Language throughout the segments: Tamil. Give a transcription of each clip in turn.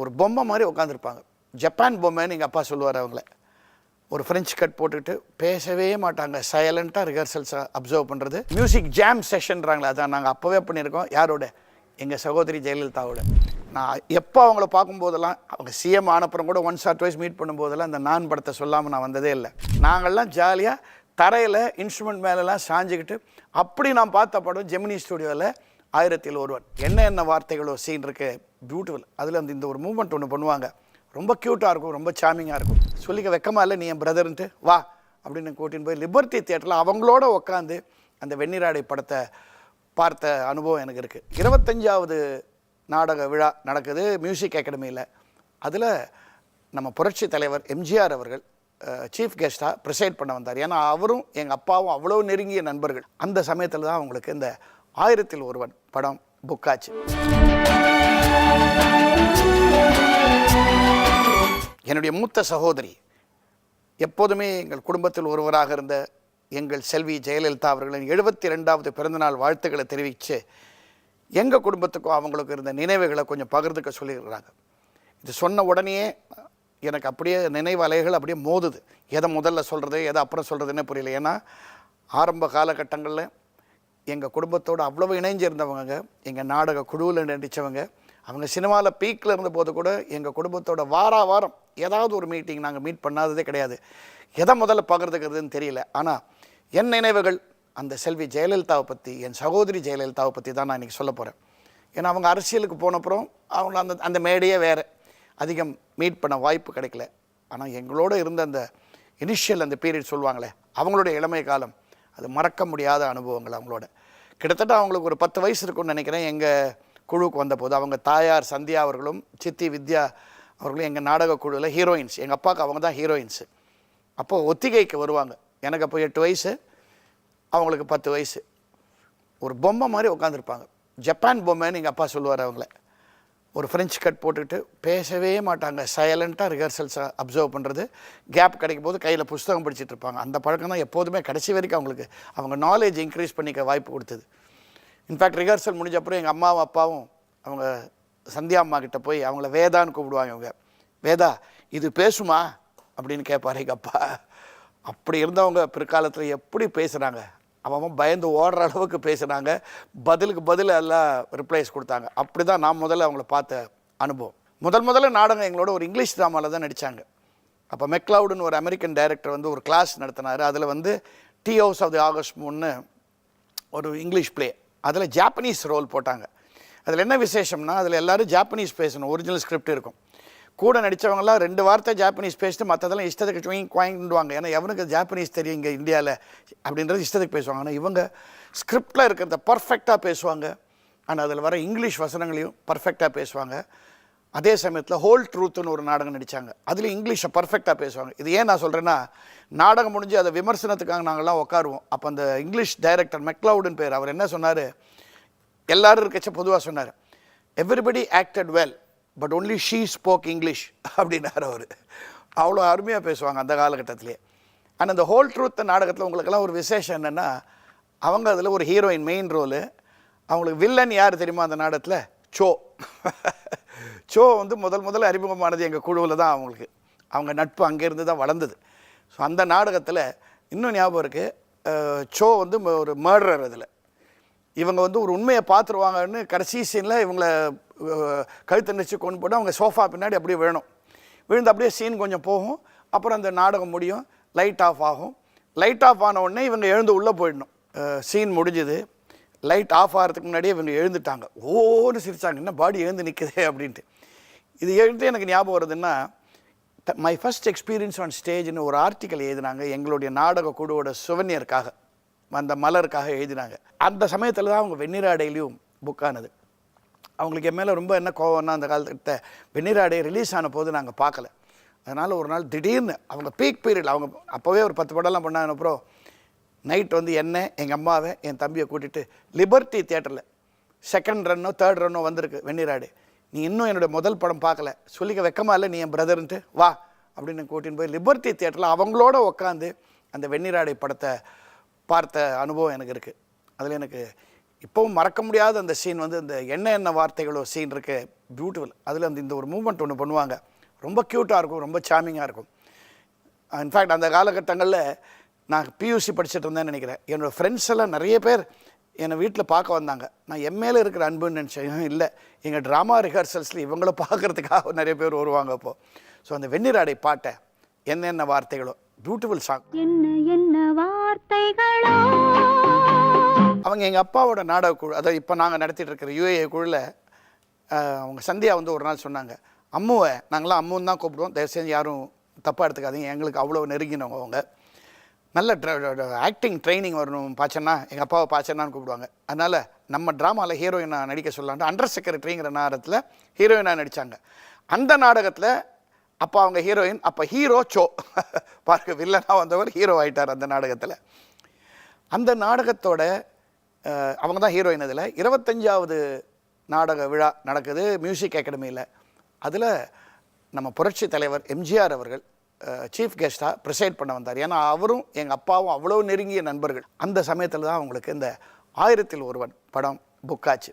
ஒரு பொம்மை மாதிரி உட்காந்துருப்பாங்க ஜப்பான் பொம்மைன்னு எங்கள் அப்பா சொல்லுவார் அவங்கள. ஒரு ஃப்ரெஞ்ச் கட் போட்டுக்கிட்டு பேசவே மாட்டாங்க. சைலண்ட்டாக ரிஹர்சல்ஸை அப்சர்வ் பண்ணுறது மியூசிக் ஜாம் செஷன்றாங்களே அதான் நாங்கள் அப்போவே பண்ணியிருக்கோம். யாரோட? எங்கள் சகோதரி ஜெயலலிதாவோட. நான் எப்போ அவங்கள பார்க்கும்போதெல்லாம் அவங்க சிஎம் ஆனப்புறம் கூட ஒன்ஸ் ஆர் டுவைஸ் மீட் பண்ணும்போதெல்லாம் அந்த நான் படத்தை சொல்லாமல் நான் வந்ததே இல்லை. நாங்கள்லாம் ஜாலியாக தரையில் இன்ஸ்ட்ருமெண்ட் மேலெல்லாம் சாஞ்சுக்கிட்டு அப்படி நான் பார்த்த படம் ஜெமினி ஸ்டுடியோவில் ஆயிரத்தில் ஒருவன். என்ன என்ன வார்த்தைகளோ சீன் இருக்கு. பியூட்டிஃபுல் அதில் அந்த இந்த ஒரு மூமெண்ட் ஒன்று பண்ணுவாங்க. ரொம்ப க்யூட்டாக இருக்கும் ரொம்ப சாமிங்காக இருக்கும். சொல்லிக்க வெக்கமா இல்லை நீ என் பிரதர்ன்ட்டு வா அப்படின்னு கூட்டின்னு போய் லிபர்ட்டி தியேட்டரில் அவங்களோட உட்காந்து அந்த வெண்ணிராடை படத்தை பார்த்த அனுபவம் எனக்கு இருக்குது இருபத்தஞ்சாவது நாடக விழா நடக்குது மியூசிக் அகாடமியில் அதில் நம்ம புரட்சி தலைவர் எம்ஜிஆர் அவர்கள் சீஃப் கெஸ்ட்டாக ப்ரிசைட் பண்ண வந்தார். ஏன்னா அவரும் எங்கள் அப்பாவும் அவ்வளோ நெருங்கிய நண்பர்கள். அந்த சமயத்தில் தான் அவங்களுக்கு இந்த ஆயிரத்தில் ஒருவன் படம் புக் ஆச்சு. என்னுடைய மூத்த சகோதரி எப்போதுமே எங்கள் குடும்பத்தில் ஒருவராக இருந்த எங்கள் செல்வி ஜெயலலிதா அவர்களின் எழுபத்தி ரெண்டாவது பிறந்தநாள் வாழ்த்துக்களை தெரிவித்து எங்கள் குடும்பத்துக்கும் அவங்களுக்கு இருந்த நினைவுகளை கொஞ்சம் பகிர்ந்துக்க சொல்லிடுறாங்க இது சொன்ன உடனேயே எனக்கு அப்படியே நினைவு அலைகள் அப்படியே மோதுது. எதை முதல்ல சொல்கிறது எதை அப்புறம் சொல்கிறதுன்னே புரியல. ஏன்னா ஆரம்ப காலகட்டங்களில் எங்கள் குடும்பத்தோடு அவ்வளவு இணைஞ்சிருந்தவங்க எங்கள் நாடக குழுவில் நடித்தவங்க அவங்க சினிமாவில் பீக்கில் இருந்தபோது கூட எங்கள் குடும்பத்தோட வாரா வாரம் ஏதாவது ஒரு மீட்டிங் நாங்கள் மீட் பண்ணாததே கிடையாது. எதை முதல்ல பகிர்ந்துக்கிறதுன்னு தெரியல. ஆனால் என் நினைவுகள் அந்த செல்வி ஜெயலலிதாவை பற்றி என் சகோதரி ஜெயலலிதாவை பற்றி தான் நான் இன்றைக்கி சொல்ல போகிறேன் ஏன்னா அவங்க அரசியலுக்கு போனப்புறம் அவங்க அந்த அந்த மேடையே வேறு. அதிகம் மீட் பண்ண வாய்ப்பு கிடைக்கல. ஆனால் எங்களோட இருந்த அந்த இனிஷியல் அந்த பீரியட் சொல்லுவாங்களே அவங்களுடைய இளமை காலம் அது மறக்க முடியாத அனுபவங்கள் அவங்களோட. கிட்டத்தட்ட அவங்களுக்கு ஒரு பத்து வயசு இருக்கும்னு நினைக்கிறேன். எங்கள் குழுவுக்கு வந்தபோது அவங்க தாயார் சந்தியா அவர்களும் சித்தி வித்யா அவர்களும் எங்கள் நாடக குழுவில் ஹீரோயின்ஸ் எங்கள் அப்பாவுக்கு அவங்க தான் ஹீரோயின்ஸு அப்போது ஒத்திகைக்கு வருவாங்க. எனக்கு அப்போ எட்டு வயசு அவங்களுக்கு பத்து வயசு. ஒரு பொம்மை மாதிரி உட்காந்துருப்பாங்க ஜப்பான் பொம்மைன்னு எங்கள் அப்பா சொல்லுவார் அவங்கள. ஒரு ஃப்ரெஞ்ச் கட் போட்டுக்கிட்டு பேசவே மாட்டாங்க. சைலண்ட்டாக ரிஹர்சல்ஸை அப்சர்வ் பண்ணுறது கேப் கிடைக்கும் போது கையில் புஸ்தகம் படிச்சுட்டு இருப்பாங்க. அந்த பழக்கம் தான் எப்போதுமே கடைசி வரைக்கும் அவங்களுக்கு. அவங்க நாலேஜ் இன்க்ரீஸ் பண்ணிக்க வாய்ப்பு கொடுத்தது. இன்ஃபேக்ட் ரிஹர்சல் முடிஞ்ச அப்புறம் எங்கள் அம்மாவும் அப்பாவும் அவங்க சந்தியா அம்மா கிட்ட போய் அவங்கள வேதான்னு கூப்பிடுவாங்க இவங்க. வேதா இது பேசுமா? அப்படின்னு கேட்பாரு எங்கள் அப்பா. அப்படி இருந்தவங்க பிற்காலத்தில் எப்படி பேசுகிறாங்க அவன் பயந்து ஓடுற அளவுக்கு பேசுனாங்க. பதிலுக்கு பதில் எல்லாம் ரிப்ளைஸ் கொடுத்தாங்க. அப்படி தான் நான் முதல்ல அவங்கள பார்த்த அனுபவம். முதல் முதல்ல நாடகம் எங்களோட ஒரு இங்கிலீஷ் ட்ராமாவில் தான் நடித்தாங்க அப்போ மெக்லவுடுன்னு ஒரு அமெரிக்கன் டைரக்டர் வந்து ஒரு கிளாஸ் நடத்தினார். அதில் வந்து teahouse of the August மூணு ஒரு இங்கிலீஷ் ப்ளே அதில் ஜாப்பனீஸ் ரோல் போட்டாங்க. அதில் என்ன விசேஷம்னா அதில் எல்லாரும் ஜாப்பனீஸ் பேசணும். ஒரிஜினல் ஸ்கிரிப்ட் இருக்கும். கூட நடித்தவங்களாம் ரெண்டு வார்த்தை ஜாப்பனீஸ் பேசிட்டு மற்றதெல்லாம் இஷ்டத்துக்கு ட்விங் குவாயின்டுவாங்க ஏன்னா எவனுக்கு ஜாப்பனீஸ் தெரியும் இங்கே இந்தியாவில் அப்படின்றது இஷ்டத்துக்கு பேசுவாங்க. ஆனால் இவங்க ஸ்கிரிப்டில் இருக்கிறத பர்ஃபெக்டாக பேசுவாங்க. ஆனால் அதில் வர இங்கிலீஷ் வசனங்களையும் பர்ஃபெக்டாக பேசுவாங்க. அதே சமயத்தில் ஹோல் ட்ரூத்துன்னு ஒரு நாடகம் நடித்தாங்க அதுலேயும் இங்கிலீஷை பர்ஃபெக்டாக பேசுவாங்க. இது ஏன் நான் சொல்கிறேன்னா நாடகம் முடிஞ்சு அதை விமர்சனத்துக்காக நாங்கள்லாம் உட்காருவோம் அப்போ அந்த இங்கிலீஷ் டைரக்டர் மெக்லவுடுன்னு பேர். அவர் என்ன சொன்னார்? எல்லோரும் இருக்கச்ச பொதுவாக சொன்னார். Everybody acted well but only she spoke English அப்படின்னார் அவர். அவ்வளோ அருமையாக பேசுவாங்க அந்த காலகட்டத்திலே. ஆனால் அந்த ஹோல் ட்ரூத் நாடகத்தில் உங்களுக்கெல்லாம் ஒரு விசேஷம் என்னென்னா அவங்க அதில் ஒரு ஹீரோயின் மெயின் ரோலு அவங்களுக்கு வில்லன் யார் தெரியுமா அந்த நாடகத்தில்? சோ சோ வந்து முதல் முதல்ல அறிமுகமானது எங்கள் குழுவில் தான் அவங்களுக்கு. அவங்க நட்பு அங்கேருந்து தான் வளர்ந்தது. ஸோ அந்த நாடகத்தில் இன்னும் ஞாபகம் இருக்குது சோ வந்து ம- ஒரு மர்டர் அதில். இவங்க வந்து ஒரு உண்மையை பார்த்துருவாங்கன்னு கடைசி சீனில் இவங்களை கழுத்தை நெச்சு கொண்டு போட்டு அவங்க சோஃபா பின்னாடி அப்படியே வேணும் விழுந்து அப்படியே சீன் கொஞ்சம் போகும். அப்புறம் அந்த நாடகம் முடியும். லைட் ஆஃப் ஆகும். லைட் ஆஃப் ஆன உடனே இவங்க எழுந்து உள்ளே போயிடணும். சீன் முடிஞ்சுது. லைட் ஆஃப் ஆகிறதுக்கு முன்னாடியே இவங்க எழுந்துட்டாங்க. ஓன்னு சிரிச்சாங்க. என்ன பாடி எழுந்து நிற்குதே அப்படின்ட்டு. இது எழுந்து எனக்கு ஞாபகம் வருதுன்னா மை ஃபர்ஸ்ட் எக்ஸ்பீரியன்ஸ் ஆன் ஸ்டேஜ்னு ஒரு ஆர்டிக்கல் எழுதினாங்க. எங்களுடைய நாடக குழுவோட சுவனியருக்காக அந்த மலருக்காக எழுதினாங்க. அந்த சமயத்தில் தான் அவங்க வெண்ணிராடையிலையும் புக் ஆனது. அவங்களுக்கு என் மேலே ரொம்ப என்ன கோவம்னா அந்த காலத்துக்கிட்ட வெண்ணிராடை ரிலீஸ் ஆன போது நாங்கள் பார்க்கல. அதனால் ஒரு நாள் திடீர்னு அவங்க பீக் பீரியட் அவங்க அப்போவே ஒரு பத்து படம்லாம் பண்ணாங்க அப்புறம் நைட் வந்து என்ன எங்கள் அம்மாவை என் தம்பியை கூட்டிகிட்டு லிபர்ட்டி தியேட்டரில் செகண்ட் ரன்னோ தேர்ட் ரன்னோ வந்திருக்கு வெண்ணிராடு நீ இன்னும் என்னோட முதல் படம் பார்க்கல. சொல்லிக்க வெக்கமா இல்லை நீ என் பிரதர்ன்ட்டு வா அப்படின்னு கூட்டின்னு போய் லிபர்ட்டி தியேட்டரில் அவங்களோட உட்காந்து அந்த வெண்ணிராடை படத்தை பார்த்த அனுபவம் எனக்கு இருக்குது அதில் எனக்கு இப்போவும் மறக்க முடியாத அந்த சீன் வந்து இந்த என்ன என்ன வார்த்தைகளோ சீன் இருக்கு. பியூட்டிஃபுல் அதில் அந்த இந்த ஒரு மூமெண்ட் ஒன்று பண்ணுவாங்க. ரொம்ப க்யூட்டாக இருக்கும் ரொம்ப சாமிங்காக இருக்கும். Uh, இன்ஃபேக்ட் அந்த காலகட்டங்களில் நான் பியூசி படிச்சுட்டு இருந்தேன்னு நினைக்கிறேன். என்னோடய ஃப்ரெண்ட்ஸ் எல்லாம் நிறைய பேர் என்னை வீட்டில் பார்க்க வந்தாங்க. நான் என் இருக்கிற அன்புன்னு நினச்சேன். இல்லை. எங்கள் ட்ராமா ரிஹர்சல்ஸில் இவங்கள பார்க்கறதுக்காக நிறைய பேர் வருவாங்க அப்போது ஸோ அந்த வெந்நீராடை பாட்டை என்னென்ன வார்த்தைகளோ பியூட்டிஃபுல் சாங் என்ன என்ன வார்த்தைகளோ அவங்க எங்கள் அப்பாவோட நாடக குழு அதாவது இப்போ நாங்கள் நடத்திட்டு இருக்கிற யூஏஏ குழுவில் அவங்க சந்தியா வந்து ஒரு நாள் சொன்னாங்க அம்முவை நாங்களாம் அம்முன்னு தான் கூப்பிடுவோம். தயவு செஞ்சு யாரும் தப்பாக எடுத்துக்காதீங்க. எங்களுக்கு அவ்வளோ நெருங்கினவங்க அவங்க. நல்ல ஆக்டிங் ட்ரைனிங் வரணும் பாச்சன்னா எங்கள் அப்பாவை பாச்சன்னான்னு கூப்பிடுவாங்க. அதனால் நம்ம ட்ராமாவில் ஹீரோயினாக நடிக்க சொல்லலான்ட்டு அண்டர் செக்ரட்டரிங்கிற நாடகத்தில் ஹீரோயினாக நடித்தாங்க அந்த நாடகத்தில் அப்போ அவங்க ஹீரோயின் அப்போ ஹீரோ சோ பார்க்க வில்லனாக வந்தவர் ஹீரோ ஆகிட்டார் அந்த நாடகத்தில். அந்த நாடகத்தோட அவங்க தான் ஹீரோயின் அதில் இருபத்தஞ்சாவது நாடக விழா நடக்குது மியூசிக் அகாடமியில் அதில் நம்ம புரட்சி தலைவர் எம்ஜிஆர் அவர்கள் சீஃப் கெஸ்ட்டாக ப்ரிசைட் பண்ண வந்தார். ஏன்னா அவரும் எங்கள் அப்பாவும் அவ்வளோ நெருங்கிய நண்பர்கள். அந்த சமயத்தில் தான் அவங்களுக்கு இந்த ஆயிரத்தில் ஒருவன் படம் புக் ஆச்சு.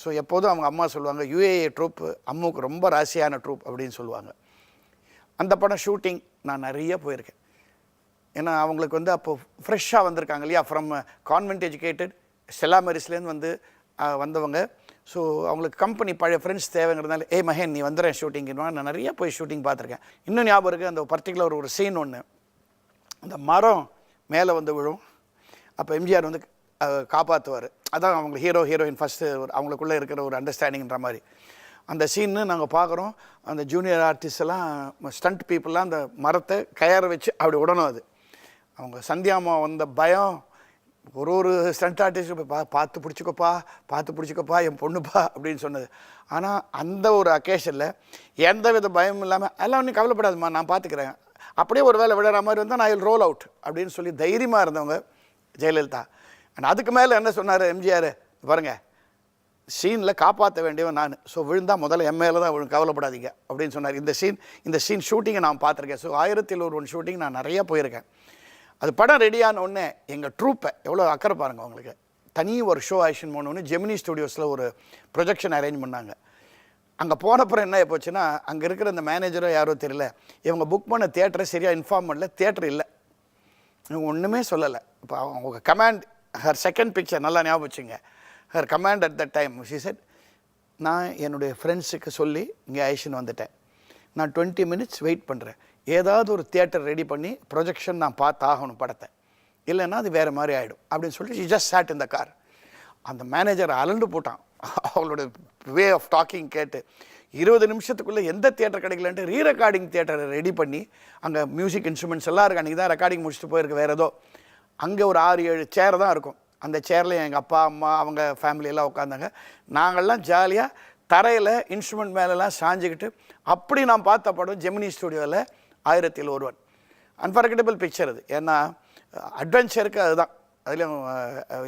ஸோ எப்போதும் அவங்க அம்மா சொல்லுவாங்க யூஏஏ ட்ரூப் அம்முக்கு ரொம்ப ராசியான ட்ரூப் அப்படின்னு சொல்லுவாங்க. அந்த படம் ஷூட்டிங் நான் நிறைய போயிருக்கேன். ஏன்னா அவங்களுக்கு வந்து அப்போது ஃப்ரெஷ்ஷாக வந்திருக்காங்க இல்லையா? ஃப்ரம் கான்வென்ட் எஜுகேட்டட் செல்லாமரிஸ்லேருந்து வந்து வந்தவங்க. ஸோ அவங்களுக்கு கம்பெனி பழைய ஃப்ரெண்ட்ஸ் தேவைங்கிறதுனால ஏ மகேன் நீ வந்துடுறேன் ஷூட்டிங்னா நான் நிறைய போய் ஷூட்டிங் பார்த்துருக்கேன். இன்னும் ஞாபகம் இருக்குது அந்த பர்டிகுலர் ஒரு சீன் ஒன்று அந்த மரம் மேலே வந்து விழும். அப்போ எம்ஜிஆர் வந்து காப்பாற்றுவார் அதான் அவங்க ஹீரோ ஹீரோயின் ஃபஸ்ட்டு ஒரு அவங்களுக்குள்ளே இருக்கிற ஒரு அண்டர்ஸ்டாண்டிங்கிற மாதிரி. அந்த சீன்னு நாங்கள் பார்க்குறோம். அந்த ஜூனியர் ஆர்டிஸ்ட் எல்லாம் ஸ்டண்ட் பீப்புளெலாம் அந்த மரத்தை கயற வச்சு அப்படி விடணும் அது. அவங்க சந்தியாமா வந்த பயம் ஒரு ஒரு ஸ்டண்ட் ஆர்டிஸ்ட் பா பார்த்து பிடிச்சிக்கோப்பா பார்த்து பிடிச்சிக்கோப்பா என் பொண்ணுப்பா அப்படின்னு சொன்னது. ஆனால் அந்த ஒரு அக்கேஷனில் எந்த வித பயமும் இல்லாமல் எல்லாம் ஒன்றும் கவலைப்படாதும்மா நான் பார்த்துக்கிறேன் அப்படியே ஒரு வேலை விடுற மாதிரி இருந்தால் நான் ரோல் அவுட் அப்படின்னு சொல்லி தைரியமாக இருந்தவங்க ஜெயலலிதா. அண்ட் அதுக்கு மேலே என்ன சொன்னார் எம்ஜிஆர்? பாருங்க சீனில் காப்பாற்ற வேண்டியவன் நான். ஸோ விழுந்தா முதல்ல எம்ஏல தான் விழுந்து கவலைப்படாதீங்க. அப்படின்னு சொன்னார். இந்த சீன் இந்த சீன் ஷூட்டிங்கை நான் பார்த்துருக்கேன். ஸோ ஆயிரத்தில் ஒரு ஒன் ஷூட்டிங் நான் நிறையா போயிருக்கேன். அது படம் ரெடியான உடனே எங்கள் ட்ரூப்பை எவ்வளோ அக்கறை பாருங்கள் அவங்களுக்கு தனி ஒரு ஷோ ஆக்ஷன் போனோன்னு ஜெமினி ஸ்டுடியோஸில் ஒரு ப்ரொஜெக்ஷன் அரேஞ்ச் பண்ணாங்க. அங்கே போனப்புறம் என்ன போச்சுன்னா அங்கே இருக்கிற அந்த மேனேஜரோ யாரோ தெரியல. இவங்க புக் பண்ண தேட்டரை சரியாக இன்ஃபார்ம் பண்ணல. தேட்டர் இல்லை. இவங்க ஒன்றுமே சொல்லலை. இப்போ அவங்க கமாண்ட் ஹர் செகண்ட் பிக்சர் நல்லா ஞாபகம் வச்சுங்க. Her command at the time she said நான் என்னுடைய ஃப்ரெண்ட்ஸுக்கு சொல்லி இங்கே ஐஷன் வந்துட்டேன். நான் டுவெண்ட்டி மினிட்ஸ் வெயிட் பண்ணுறேன் ஏதாவது ஒரு தியேட்டர் ரெடி பண்ணி ப்ரொஜெக்ஷன் நான் பார்த்து ஆகணும் படத்தை. இல்லைன்னா அது வேறு மாதிரி ஆகிடும் அப்படின்னு சொல்லிட்டு ஜஸ்ட் சாட் இந்த கார் அந்த மேனேஜர் அலண்டு போட்டான். அவளோட வே ஆஃப் டாக்கிங் கேட்டு இருபது நிமிஷத்துக்குள்ளே எந்த தியேட்டர் கிடைக்கலன்ட்டு ரீ ரெக்கார்டிங் தியேட்டரை ரெடி பண்ணி அங்கே மியூசிக் இன்ஸ்ட்ருமெண்ட்ஸ் எல்லாம் இருக்கு. அன்றைக்கி தான் ரெக்கார்டிங் முடிச்சுட்டு போயிருக்கு வேறு ஏதோ. அங்கே ஒரு ஆறு ஏழு சேர் தான் இருக்கும். அந்த சேரில் எங்கள் அப்பா அம்மா அவங்க ஃபேமிலியெல்லாம் உட்காந்தாங்க நாங்கள்லாம் ஜாலியாக தரையில் இன்ஸ்ட்ருமெண்ட் மேலெலாம் சாஞ்சிக்கிட்டு அப்படி நான் பார்த்த படம் ஜெமினி ஸ்டுடியோவில் ஆயிரத்தில் ஒருவன். அன்ஃபர்கட்டபிள் பிக்சர் அது. ஏன்னா அட்வென்ச்சருக்கு அதுதான். அதுலேயும்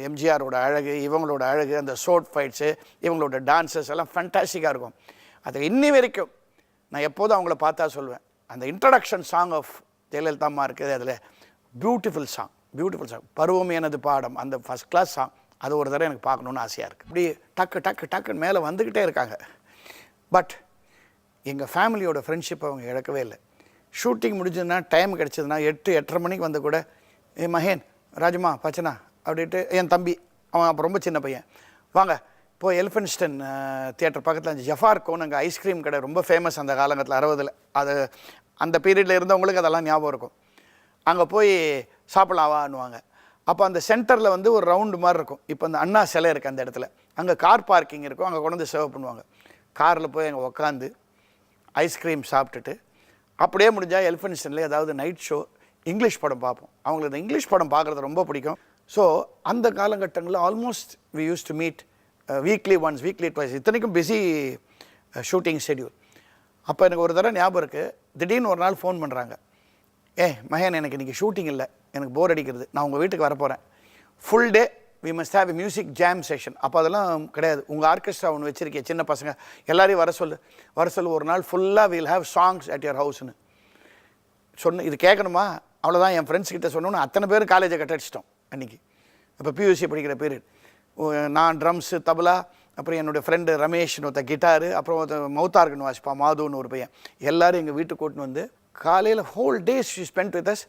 எம்ஜிஆரோட அழகு இவங்களோட அழகு அந்த ஷோர்ட் ஃபைட்ஸு இவங்களோட டான்ஸஸ் எல்லாம் ஃபண்டாஸ்டிக்காக இருக்கும். அது இன்னி வரைக்கும் நான் எப்போதும் அவங்கள பார்த்தா சொல்லுவேன் அந்த இன்ட்ரடக்ஷன் சாங் ஆஃப் ஜெயலலிதாம்மா இருக்குது அதில் பியூட்டிஃபுல் சாங் பியூட்டிஃபுல் சாங் பருவம் எனது பாடம் அந்த ஃபஸ்ட் கிளாஸ் சாங் அது ஒரு தடவை எனக்கு பார்க்கணுன்னு ஆசையாக இருக்குது இப்படி டக்கு டக்கு டக்குன்னு மேலே வந்துக்கிட்டே இருக்காங்க. பட் எங்கள் ஃபேமிலியோட ஃப்ரெண்ட்ஷிப் அவங்க இழக்கவே இல்லை. ஷூட்டிங் முடிஞ்சதுன்னா டைம் கிடச்சதுன்னா எட்டு எட்டரை மணிக்கு வந்து கூட ஏ மகேன் ராஜமா பச்சனா அப்படின்ட்டு என் தம்பி அவன் அப்போ ரொம்ப சின்ன பையன். வாங்க இப்போது எலிஃபென்ஸ்டன் தியேட்டர் பக்கத்தில் அந்த ஜஃபார் கோன் அங்கே ஐஸ்கிரீம் கடை ரொம்ப ஃபேமஸ் அந்த காலங்கத்தில் அறுபதில். அது அந்த பீரியடில் இருந்தவங்களுக்கு அதெல்லாம் ஞாபகம் இருக்கும். அங்கே போய் சாப்பிடலாவான்னுவாங்க. அப்போ அந்த சென்டரில் வந்து ஒரு ரவுண்டு மாதிரி இருக்கும். இப்போ அந்த அண்ணா சிலை இருக்குது அந்த இடத்துல. அங்கே கார் பார்க்கிங் இருக்கும். அங்கே கொண்டு வந்து சர்வ் பண்ணுவாங்க. காரில் போய் அங்கே உக்காந்து ஐஸ்கிரீம் சாப்பிட்டுட்டு அப்படியே முடிஞ்சால் எலிஃபென்ஷனில் ஏதாவது நைட் ஷோ இங்கிலீஷ் படம் பார்ப்போம். அவங்களுக்கு இந்த இங்கிலீஷ் படம் பார்க்குறது ரொம்ப பிடிக்கும். ஸோ அந்த காலகட்டங்களில் almost we use to meet weekly once weekly twice இத்தனைக்கும் பிஸி ஷூட்டிங் ஷெட்யூல் அப்போ எனக்கு ஒரு தடவை ஞாபகம் இருக்குது திடீர்னு ஒரு நாள் ஃபோன் பண்ணுறாங்க ஏ மகன் எனக்கு இன்றைக்கி ஷூட்டிங் இல்லை. எனக்கு போர் அடிக்கிறது. நான் உங்கள் வீட்டுக்கு வரப்போகிறேன் full day we must have music jam session அப்போ அதெல்லாம் கிடையாது. உங்கள் ஆர்கெஸ்ட்ரா ஒன்று வச்சுருக்கேன் சின்ன பசங்க. எல்லாரையும் வர சொல்லு வர சொல்லு ஒரு நாள் ஃபுல்லாக will have songs at your ஹவுஸ்னு சொன்ன இது கேட்கணுமா? அவ்வளோதான் என் ஃப்ரெண்ட்ஸ் கிட்ட சொன்னோன்னு அத்தனை பேர் காலேஜை கட்ட அடிச்சிட்டோம் அன்றைக்கி இப்போ பியூசி படிக்கிற பீரியட் நான் ட்ரம்ஸு தபலா அப்புறம் என்னுடைய ஃப்ரெண்டு ரமேஷ்னு ஒருத்த கிட்டாரு அப்புறம் ஒருத்த மௌத்தார்கன் வாசிப்பா மாதுன்னு ஒரு பையன். எல்லோரும் எங்கள் வீட்டுக்கு கூட்டின்னு வந்து காலையில் whole days she spend with us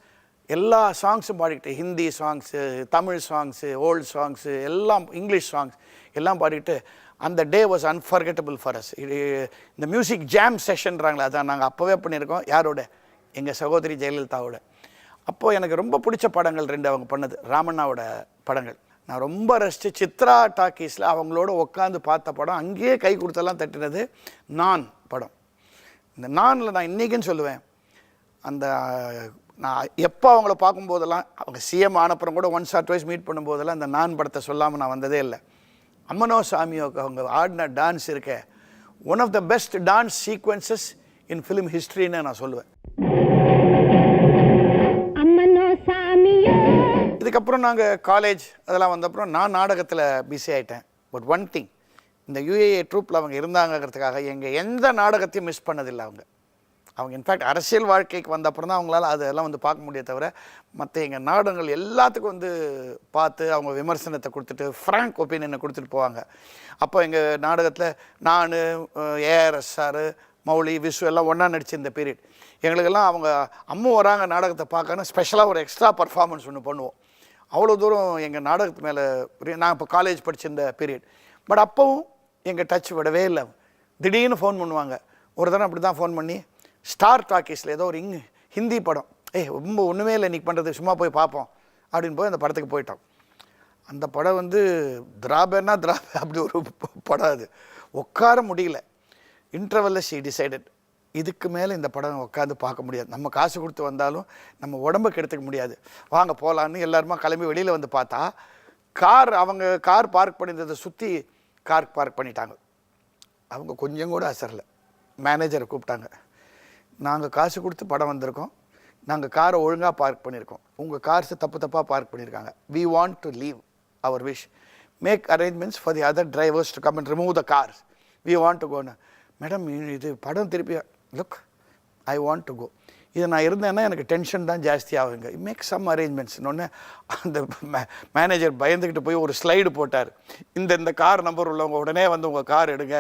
எல்லா சாங்ஸும் பாடிக்கிட்டு Hindi songs Tamil songs old songs எல்லாம் இங்கிலீஷ் சாங்ஸ் எல்லாம் பாடிக்கிட்டு அந்த day was unforgettable for us இது இந்த மியூசிக் ஜாம் செஷன்றாங்களே அதான் நாங்கள் அப்போவே பண்ணியிருக்கோம். யாரோட? எங்கள் சகோதரி ஜெயலலிதாவோட. அப்போது எனக்கு ரொம்ப பிடிச்ச படங்கள் ரெண்டு அவங்க பண்ணது. ராமண்ணாவோட படங்கள். நான் ரொம்ப ரசித்து சித்ரா டாக்கீஸில் அவங்களோட உட்காந்து பார்த்த படம் அங்கேயே கை கொடுத்தெல்லாம் தட்டினது நான் படம். இந்த நானில் நான் இன்றைக்குன்னு சொல்லுவேன். அந்த நான் எப்போ அவங்கள பார்க்கும்போதெல்லாம் அவங்க சிஎம் ஆனப்புறம் கூட ஒன்ஸ் ஆர் ட்வைஸ் மீட் பண்ணும்போதெல்லாம் அந்த நான் படத்தை சொல்லாமல் நான் வந்ததே இல்லை. அம்மனோ சாமியோ அவங்க ஆடின டான்ஸ் இருக்க one of the best dance sequences in film ஹிஸ்ட்ரின்னு நான் சொல்லுவேன். இதுக்கப்புறம் நாங்கள் காலேஜ் அதெல்லாம் வந்தப்புறம் நான் நாடகத்தில் பிஸி ஆயிட்டேன். பட் ஒன் திங் இந்த யுஏஏ ட்ரூப்பில் அவங்க இருந்தாங்கங்கிறதுக்காக எங்கள் எந்த நாடகத்தையும் மிஸ் பண்ணதில்லை அவங்க. அவங்க இன்ஃபேக்ட் அரசியல் வாழ்க்கைக்கு வந்த அப்புறம் தான் அவங்களால அதெல்லாம் வந்து பார்க்க முடியே தவிர மற்ற எங்கள் நாடகங்கள் எல்லாத்துக்கும் வந்து பார்த்து அவங்க விமர்சனத்தை கொடுத்துட்டு ஃப்ராங்க் ஒப்பீனியனை கொடுத்துட்டு போவாங்க. அப்போ எங்கள் நாடகத்தில் நான் ஏஆர்எஸ் சார் மௌலி விசு எல்லாம் ஒன்றா நடிச்ச இந்த பீரியட் எங்களுக்கெல்லாம் அவங்க அம்மு வராங்க நாடகத்தை பார்க்கணும் ஸ்பெஷலாக ஒரு எக்ஸ்ட்ரா பர்ஃபார்மன்ஸ் ஒன்று பண்ணுவோம். அவ்வளோ தூரம் எங்கள் நாடகத்து மேலே நான் இப்போ காலேஜ் படிச்சிருந்த பீரியட் பட் அப்போவும் எங்கள் டச் விடவே இல்லை. திடீர்னு ஃபோன் பண்ணுவாங்க. ஒரு தடவை அப்படி தான் ஃபோன் பண்ணி ஸ்டார் டாக்கீஸில் ஏதோ ஒரு இங் ஹிந்தி படம். ஏய் ரொம்ப ஒன்றுமே இல்லை இன்னைக்கு பண்ணுறது சும்மா போய் பார்ப்போம். அப்படின்னு போய் அந்த படத்துக்கு போயிட்டோம். அந்த படம் வந்து திராபேனா திராபே அப்படி ஒரு படம் அது. உட்கார முடியல. இன்டர்வல்ல ஷி டிசைடட் இதுக்கு மேலே இந்த படம் உட்காந்து பார்க்க முடியாது. நம்ம காசு கொடுத்து வந்தாலும் நம்ம உடம்புக்கு எடுத்துக்க முடியாது. வாங்க போகலான்னு எல்லாருமா கிளம்பி வெளியில் வந்து பார்த்தா கார் அவங்க கார் பார்க் பண்ணியிருந்ததை சுற்றி கார் பார்க் பண்ணிட்டாங்க. அவங்க கொஞ்சம் கூட அசரலை. மேனேஜரை கூப்பிட்டாங்க. நாங்கள் காசு கொடுத்து படம் வந்திருக்கோம். நாங்கள் காரை ஒழுங்காக பார்க் பண்ணியிருக்கோம் உங்கள் கார்ஸை தப்பு தப்பாக பார்க் பண்ணியிருக்காங்க we want to leave our wish make arrangements for the other drivers to come and remove the cars we want to கோன்னு madam இது படம் திருப்பி look I want to go இது நான் இருந்தேன்னா எனக்கு டென்ஷன் தான் ஜாஸ்தி ஆகுங்க. மேக் சம் அரேஞ்ச்மெண்ட்ஸ் ஒன்று அந்த மேனேஜர் பயந்துக்கிட்டு போய் ஒரு ஸ்லைடு போட்டார். இந்த இந்த கார் நம்பர் உள்ளவங்க உடனே வந்து உங்கள் கார் எடுங்க.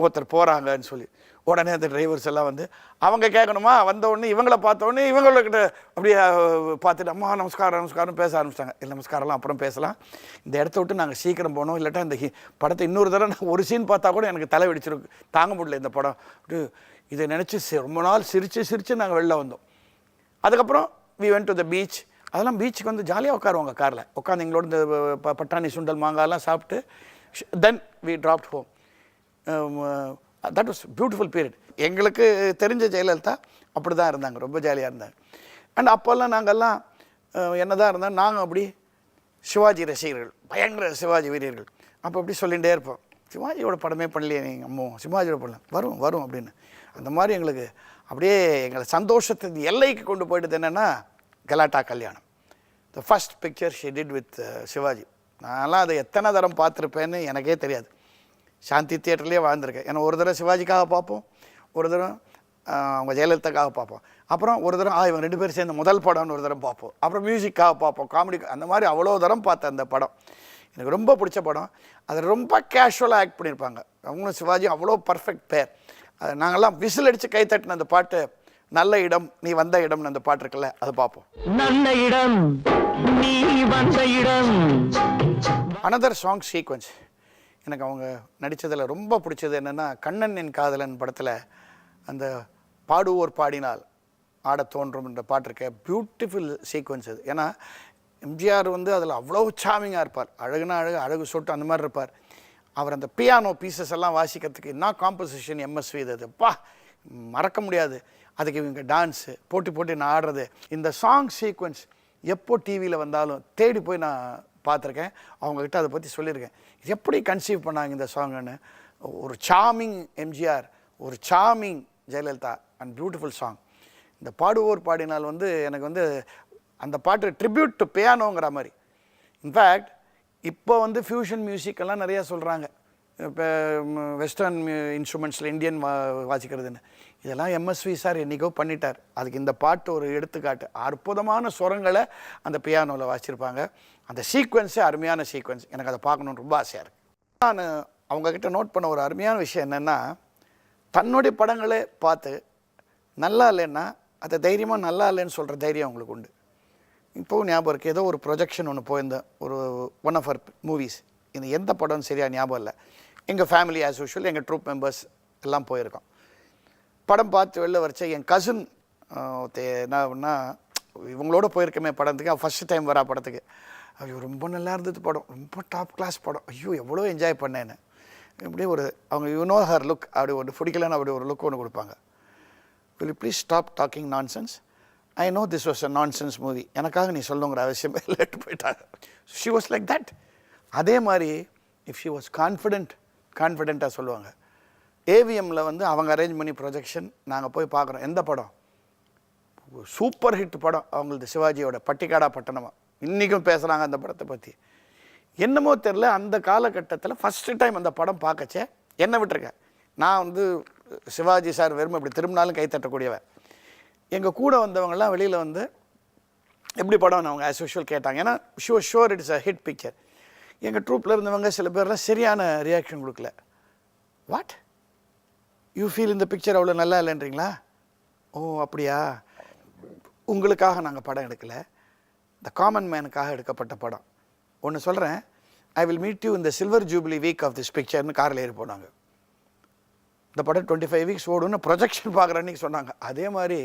ஒருத்தர் போகிறாங்கன்னு சொல்லி. உடனே அந்த டிரைவர்ஸ் எல்லாம் வந்து அவங்க கேட்கணுமா? வந்த உடனே இவங்கள பார்த்த உடனே இவங்கள்கிட்ட அப்படியே பார்த்துட்டு அம்மா நமஸ்காரம் நமஸ்காரம் பேச ஆரம்பிச்சிட்டாங்க. இல்லை நமஸ்காரம்லாம் அப்புறம் பேசலாம். இந்த இடத்த விட்டு நாங்கள் சீக்கிரம் போனோம் இல்லாட்டா இந்த படத்தை இன்னொரு தடவை நான் ஒரு சீன் பார்த்தா கூட எனக்கு தலை வெடிச்சிருக்கு தாங்க முடியல இந்த படம். அப்படி இதை நினச்சி ரொம்ப நாள் சிரித்து சிரித்து நாங்கள் வெளில வந்தோம். அதுக்கப்புறம் we went to the beach அதெல்லாம் பீச்சுக்கு வந்து ஜாலியாக உட்காருவாங்க காரில். உட்காந்து எங்களோட இந்த ப- பட்டாணி சுண்டல் மாங்காய்லாம் சாப்பிட்டு then we dropped home that was beautiful period எங்களுக்கு தெரிஞ்ச ஜெயலலிதா அப்படி தான் இருந்தாங்க ரொம்ப ஜாலியாக இருந்தாங்க. அண்ட் அப்போல்லாம் நாங்கள்லாம் என்ன தான் இருந்தால் நாங்கள் அப்படி சிவாஜி ரசிகர்கள் பயங்கர சிவாஜி வீரர்கள். அப்போ அப்படி சொல்லிகிட்டே இருப்போம். சிவாஜியோட படமே பண்ணலையே நீங்கள் அம்மோ சிவாஜியோட படம். வரும் வரும் அப்படின்னு. அந்த மாதிரி எங்களுக்கு அப்படியே எங்களை சந்தோஷத்தின் எல்லைக்கு கொண்டு போயிட்டது என்னென்னா Galatta Kalyanam. The first picture she did with Sivaji. நான்லாம் அதை எத்தனை தரம் பார்த்துருப்பேன்னு எனக்கே தெரியாது. சாந்தி தியேட்டர்லேயே வாழ்ந்திருக்கேன். ஏன்னா ஒரு தடவை சிவாஜிக்காக பார்ப்போம் ஒரு தடவை அவங்க ஜெயலலிதாக்காக பார்ப்போம். அப்புறம் ஒரு தடவை ஆ இவங்க ரெண்டு பேரும் சேர்ந்து முதல் படம்னு ஒரு தடவை பார்ப்போம். அப்புறம் மியூசிக்காக பார்ப்போம் காமெடி அந்த மாதிரி அவ்வளோ தரம் பார்த்தேன் அந்த படம். எனக்கு ரொம்ப பிடிச்ச படம். அதில் ரொம்ப கேஷுவலாக ஆக்ட் பண்ணியிருப்பாங்க. அவங்களும் சிவாஜி அவ்வளோ பர்ஃபெக்ட் பேர் அது நாங்கள்லாம் விசில் அடித்து கை தட்டின அந்த பாட்டு நல்ல இடம் நீ வந்த இடம்னு அந்த பாட்டு இருக்குல்ல அதை பார்ப்போம். நல்ல இடம் நீ வந்த இடம். அனதர் சாங் சீக்வன்ஸ் எனக்கு அவங்க நடித்ததில் ரொம்ப பிடிச்சது என்னென்னா கண்ணன் என் காதலன் படத்தில் அந்த பாடுவோர் பாடினால் ஆடத் தோன்றும் என்ற பாட்டு இருக்க. பியூட்டிஃபுல் சீக்வன்ஸ் அது ஏன்னா எம்ஜிஆர் வந்து அதில் அவ்வளோ சாமிங்காக இருப்பார். அழகுனா அழகு அழகு சொட்டு அந்த மாதிரி இருப்பார். அவர் அந்த பியானோ பீசஸ் எல்லாம் வாசிக்கிறதுக்கு என்ன காம்போசிஷன் எம்எஸ்வி இது அதுப்பா மறக்க முடியாது. அதுக்கு இவங்க டான்ஸு போட்டி போட்டி நான் ஆடுறது. இந்த சாங் சீக்வன்ஸ் எப்போ டிவியில் வந்தாலும் தேடி போய் நான் பார்த்துருக்கேன். அவங்கக்கிட்ட அதை பற்றி சொல்லியிருக்கேன். இது எப்படி கன்சீவ் பண்ணாங்க இந்த சாங்குன்னு ஒரு சாமிங் எம்ஜிஆர் ஒரு charming Jayalalithaa and beautiful song இந்த பாடுவோர் பாடினால் வந்து எனக்கு வந்து அந்த பாட்டு ட்ரிபியூட் டு பியானோங்கிற மாதிரி. இன்ஃபேக்ட் இப்போ வந்து ஃபியூஷன் மியூசிக்கெல்லாம் நிறையா சொல்கிறாங்க இப்போ வெஸ்டர்ன் இன்ஸ்ட்ருமெண்ட்ஸில் இந்தியன் வா வாசிக்கிறதுன்னு. இதெல்லாம் எம்எஸ்வி சார் என்றைக்கோ பண்ணிட்டார். அதுக்கு இந்த பாட்டு ஒரு எடுத்துக்காட்டு. அற்புதமான சுரங்களை அந்த பியானோவில் வாசிச்சிருப்பாங்க. அந்த சீக்வன்ஸே அருமையான சீக்வன்ஸ் எனக்கு அதை பார்க்கணுன்னு ரொம்ப ஆசையாக இருக்குது நான் அவங்கக்கிட்ட நோட் பண்ண ஒரு அருமையான விஷயம் என்னென்னா தன்னுடைய படங்களே பார்த்து நல்லா இல்லைன்னா அதை தைரியமாக நல்லா இல்லைன்னு சொல்கிற தைரியம் அவங்களுக்கு உண்டு. இப்போவும் ஞாபகம் இருக்குது ஏதோ ஒரு ப்ரொஜெக்ஷன் ஒன்று போயிருந்தேன் ஒரு ஒன் ஆஃப் அவர் மூவிஸ் இந்த எந்த படம்னு சரியாக ஞாபகம் இல்லை. எங்கள் ஃபேமிலி ஆஸ் யூஷுவல் எங்கள் ட்ரூப் மெம்பர்ஸ் எல்லாம் போயிருக்கோம். படம் பார்த்து வெளில வரைச்ச என் கசின் என்ன பண்ணா இவங்களோட போயிருக்கமே படத்துக்கு ஃபஸ்ட்டு டைம் வரா படத்துக்கு. ஐயோ ரொம்ப நல்லா இருந்தது படம். ரொம்ப டாப் கிளாஸ் படம். ஐயோ எவ்வளோ என்ஜாய் பண்ணேன்னு. இப்படியே ஒரு அவங்க யூ நோ ஹர் லுக் அப்படி ஒன்று பிடிக்கலன்னு அப்படி ஒரு லுக் ஒன்று கொடுப்பாங்க. Will you please stop talking nonsense I know this was a nonsense movie எனக்காக நீ சொல்லுங்கிற அவசியமே இல்லைட்டு போயிட்டாங்க. ஷி வாஸ் லைக் தட் அதே மாதிரி இஃப் ஷி வாஸ் கான்ஃபிடென்ட் கான்ஃபிடென்ட்டாக சொல்லுவாங்க. ஏவிஎம்மில் வந்து அவங்க அரேஞ்ச் பண்ணி ப்ரொஜெக்ஷன் நாங்கள் போய் பார்க்குறோம். எந்த படம்? சூப்பர் ஹிட் படம். அவங்களது சிவாஜியோட பட்டிக்காடா பட்டணமாக இன்றைக்கும் பேசுகிறாங்க அந்த படத்தை பற்றி என்னமோ தெரில அந்த காலகட்டத்தில் ஃபஸ்ட்டு டைம் அந்த படம் பார்க்கச்சே என்ன விட்டுருக்கேன் நான் வந்து சிவாஜி சார் வெறும் இப்படி திரும்பினாலும் கை தட்டக்கூடியவன். எங்கள் கூட வந்தவங்கலாம் வெளியில் வந்து எப்படி படம்னு அவங்க ஆஸ் யூஷுவல் கேட்டாங்க. ஏன்னா show sure it's a hit picture எங்கள் ட்ரூப்பில் இருந்தவங்க சில பேர்லாம் சரியான ரியாக்ஷன் கொடுக்கல. வாட் யூ ஃபீல் இந்த பிக்சர் அவ்வளோ நல்லா இல்லைன்றீங்களா? ஓ அப்படியா? உங்களுக்காக நாங்கள் படம் எடுக்கலை. இந்த காமன் மேனுக்காக எடுக்கப்பட்ட படம். ஒன்று சொல்கிறேன் ஐ வில் மீட் யூ இந்த silver jubilee week of this பிக்சர்னு காரில் ஏறி போனாங்க. இந்த படம் டுவெண்ட்டி ஃபைவ் வீக்ஸ் ஓடுன்னு ப்ரொஜெக்ஷன் பார்க்குறேன்னு சொன்னாங்க. அதே மாதிரி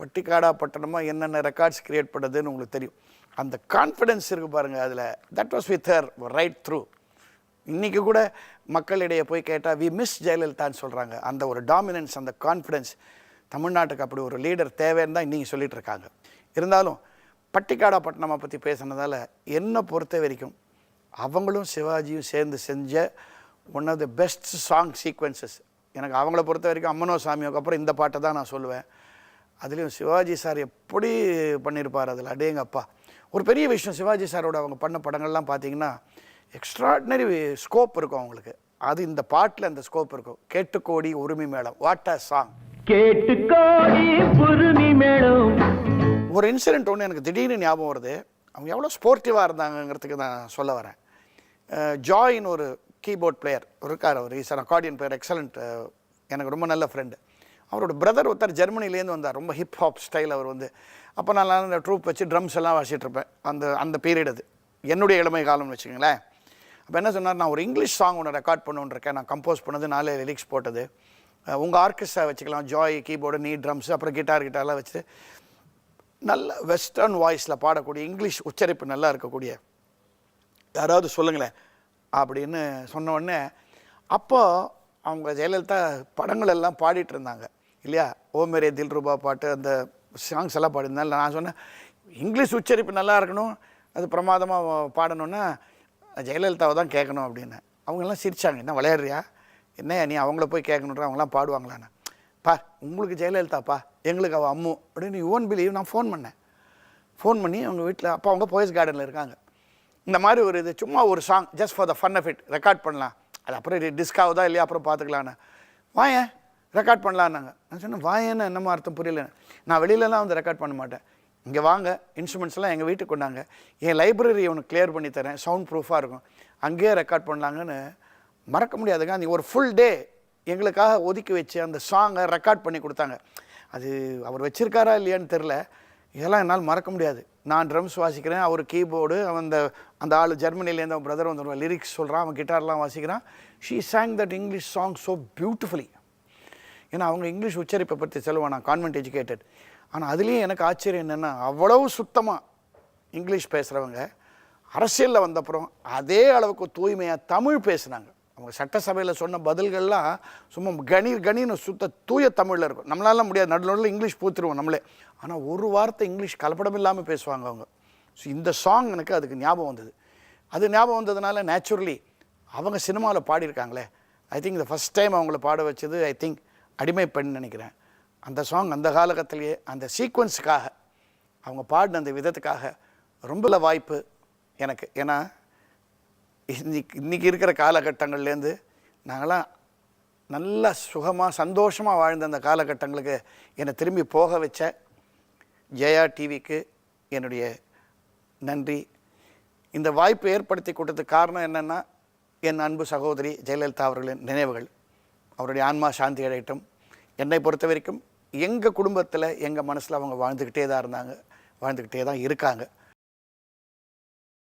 பட்டிக்காடா பட்டணமாக என்னென்ன ரெக்கார்ட்ஸ் கிரியேட் பண்ணுறதுன்னு உங்களுக்கு தெரியும். அந்த கான்ஃபிடென்ஸ் இருக்குது பாருங்கள் அதில். That was with her right through இன்றைக்கி கூட மக்களிடையே போய் கேட்டால் வி மிஸ் ஜெயலலிதான்னு சொல்கிறாங்க அந்த ஒரு டாமினன்ஸ் அந்த கான்ஃபிடென்ஸ் தமிழ்நாட்டுக்கு அப்படி ஒரு லீடர் தேவைன்னு தான் இன்றைக்கி சொல்லிகிட்டு இருக்காங்க. இருந்தாலும் பட்டிக்காடா பட்டணமை பற்றி பேசுனதால் என்னை பொறுத்த வரைக்கும் அவங்களும் சிவாஜியும் சேர்ந்து செஞ்ச one of the best song sequences எனக்கு அவங்கள பொறுத்த வரைக்கும் அம்மனோ சாமியோக்கு அப்புறம் இந்த பாட்டை தான் நான் சொல்லுவேன். அதுலேயும் சிவாஜி சார் எப்படி பண்ணியிருப்பார் அதில்? அடேங்கப்பா. ஒரு பெரிய விஷயம் சிவாஜி சாரோட அவங்க பண்ண படங்கள்லாம் பார்த்தீங்கன்னா எக்ஸ்ட்ராடினரி ஸ்கோப் இருக்கும் அவங்களுக்கு. அது இந்த பாட்டில் அந்த ஸ்கோப் இருக்கும். கேட்டுக்கோடி உரிமை மேளம். வாட் அ சாங் கேட்டுக்கோடி உரிமை மேளம். ஒரு இன்சிடென்ட் ஒன்று எனக்கு திடீர்னு ஞாபகம் வருது. அவங்க எவ்வளோ ஸ்போர்ட்டிவாக இருந்தாங்கங்கிறதுக்கு நான் சொல்ல வரேன். ஜாயின் ஒரு கீபோர்ட் பிளேயர் இருக்கார் அவர். இஸ் அக்கார்டியன் பிளேயர் எக்ஸலண்ட் எனக்கு ரொம்ப நல்ல ஃப்ரெண்டு அவரோட பிரதர் ஒருத்தர் ஜெர்மனிலேருந்து வந்தார். ரொம்ப ஹிப் ஹாப் ஸ்டைல் அவர் வந்து. அப்போ நான் அந்த ட்ரூப் வச்சு ட்ரம்ஸ் எல்லாம் வாசிட்ருப்பேன் அந்த அந்த பீரியட் அது. என்னுடைய இளமை காலம்னு வச்சுக்கோங்களேன். அப்போ என்ன சொன்னார்? நான் ஒரு இங்கிலீஷ் சாங் ஒன்று ரெக்கார்ட் பண்ணுன்னு இருக்கேன். நான் கம்போஸ் பண்ணது நாலு லிரிக்ஸ் போட்டது. உங்கள் ஆர்கெஸ்ட்ரா வச்சுக்கலாம். ஜாய் கீபோர்டு நீ ட்ரம்ஸ் அப்புறம் கிட்டார் கிட்டார்லாம் வச்சு நல்ல வெஸ்டர்ன் வாய்ஸில் பாடக்கூடிய இங்கிலீஷ் உச்சரிப்பு நல்லா இருக்கக்கூடிய. யாராவது சொல்லுங்களேன் அப்படின்னு சொன்ன உடனே அப்போ அவங்க ஜெயலலிதா படங்கள் எல்லாம் பாடிட்டு இருந்தாங்க இல்லையா? ஓ மேரே தில் ரூபா பாட்டு அந்த சாங்ஸ் எல்லாம் பாடிருந்தால நான் சொன்னேன் இங்கிலீஷ் உச்சரிப்பு நல்லா இருக்கணும் அது பிரமாதமாக பாடணுன்னா ஜெயலலிதாவை தான் கேட்கணும் அப்படின்னு. அவங்கெல்லாம் சிரிச்சாங்க என்ன விளையாடுறியா? என்ன நீ அவங்கள போய் கேட்கணுன்ற அவங்களாம் பாடுவாங்களான்னு. பா உங்களுக்கு ஜெயலலிதாப்பா எங்களுக்கு அவள் அம்மு அப்படின்னு யுவன் பிலீவ் நான் ஃபோன் பண்ணேன். ஃபோன் பண்ணி அவங்க வீட்டில் அப்போ அவங்க போயஸ் கார்டனில் இருக்காங்க. இந்த மாதிரி ஒரு இது சும்மா ஒரு song just for the fun of it record பண்ணலாம். அது அப்புறம் இது டிஸ்க் ஆகுதா இல்லையா அப்புறம் பார்த்துக்கலான்னு. வாயேன் ரெக்கார்ட் பண்ணலான்னாங்க. நான் சொன்னேன் வாயேன்னு என்னமோ அர்த்தம் புரியலன்னு. நான் வெளியிலலாம் வந்து ரெக்கார்ட் பண்ண மாட்டேன். இங்கே வாங்க இன்ஸ்ட்ருமெண்ட்ஸ்லாம் எங்கள் வீட்டுக்கு கொண்டாங்க. என் லைப்ரரி உனக்கு கிளியர் பண்ணி தரேன் சவுண்ட் ப்ரூஃபாக இருக்கும். அங்கேயே ரெக்கார்ட் பண்ணலாங்கன்னு மறக்க முடியாதுங்க. அந்த ஒரு ஃபுல் டே எங்களுக்காக ஒதுக்கி வச்சு அந்த சாங்கை ரெக்கார்ட் பண்ணி கொடுத்தாங்க. அது அவர் வச்சுருக்காரா இல்லையான்னு தெரில இதெல்லாம் என்னால் மறக்க முடியாது. நான் ட்ரம்ஸ் வாசிக்கிறேன் அவர் கீபோர்டு அவன் அந்த அந்த ஆள் ஜெர்மனிலேருந்து அவன் பிரதர் வந்துடுவான் லிரிக்ஸ் சொல்கிறான் அவன் கிட்டார்லாம் வாசிக்கிறான். She sang that English song so beautifully ஏன்னா அவங்க இங்கிலீஷ் உச்சரிப்பை பற்றி சொல்லுவான் நான் கான்வென்ட் எஜுகேட்டட் ஆனால் அதுலேயும் எனக்கு ஆச்சரியம் என்னென்னா அவ்வளவு சுத்தமாக இங்கிலீஷ் பேசுகிறவங்க அரசியலில் வந்தப்புறம் அதே அளவுக்கு தூய்மையாக தமிழ் பேசுனாங்க. அவங்க சட்டசபையில் சொன்ன பதில்கள்லாம் சும்மா கணி கணின்னு சுத்த தூய தமிழில் இருக்கும். நம்மளால முடியாது. நடுநடுல இங்கிலீஷ் பூத்துருவோம் நம்மளே. ஆனால் ஒரு வார்த்தை இங்கிலீஷ் கலப்படம் இல்லாமல் பேசுவாங்க அவங்க. ஸோ இந்த சாங் எனக்கு அதுக்கு ஞாபகம் வந்தது. அது ஞாபகம் வந்ததுனால நேச்சுரலி அவங்க சினிமாவில் பாடியிருக்காங்களே. ஐ திங்க் இந்த ஃபஸ்ட் டைம் அவங்கள பாட வச்சது ஐ திங்க் அடிமை பெண் நினைக்கிறேன். அந்த சாங் அந்த காலகட்டத்திலேயே அந்த சீக்வன்ஸுக்காக அவங்க பாடின அந்த விதத்துக்காக ரொம்ப வாய்ப்பு எனக்கு. ஏன்னா இன்னைக்கு இன்றைக்கி இருக்கிற காலகட்டங்கள்லேருந்து நாங்களாம் நல்லா சுகமாக சந்தோஷமாக வாழ்ந்த அந்த காலகட்டங்களுக்கு என்னை திரும்பி போக வச்ச ஜெயா டிவிக்கு என்னுடைய நன்றி. இந்த வாய்ப்பு ஏற்படுத்தி கொடுத்ததுக்கு காரணம் என்னென்னா என் அன்பு சகோதரி ஜெயலலிதா அவர்களின் நினைவுகள். அவருடைய ஆன்மா சாந்தி அடையட்டும். என்னை பொறுத்த வரைக்கும் எங்கள் குடும்பத்தில் எங்கள் மனசில் அவங்க வாழ்ந்துக்கிட்டே தான் இருந்தாங்க வாழ்ந்துக்கிட்டே தான் இருக்காங்க.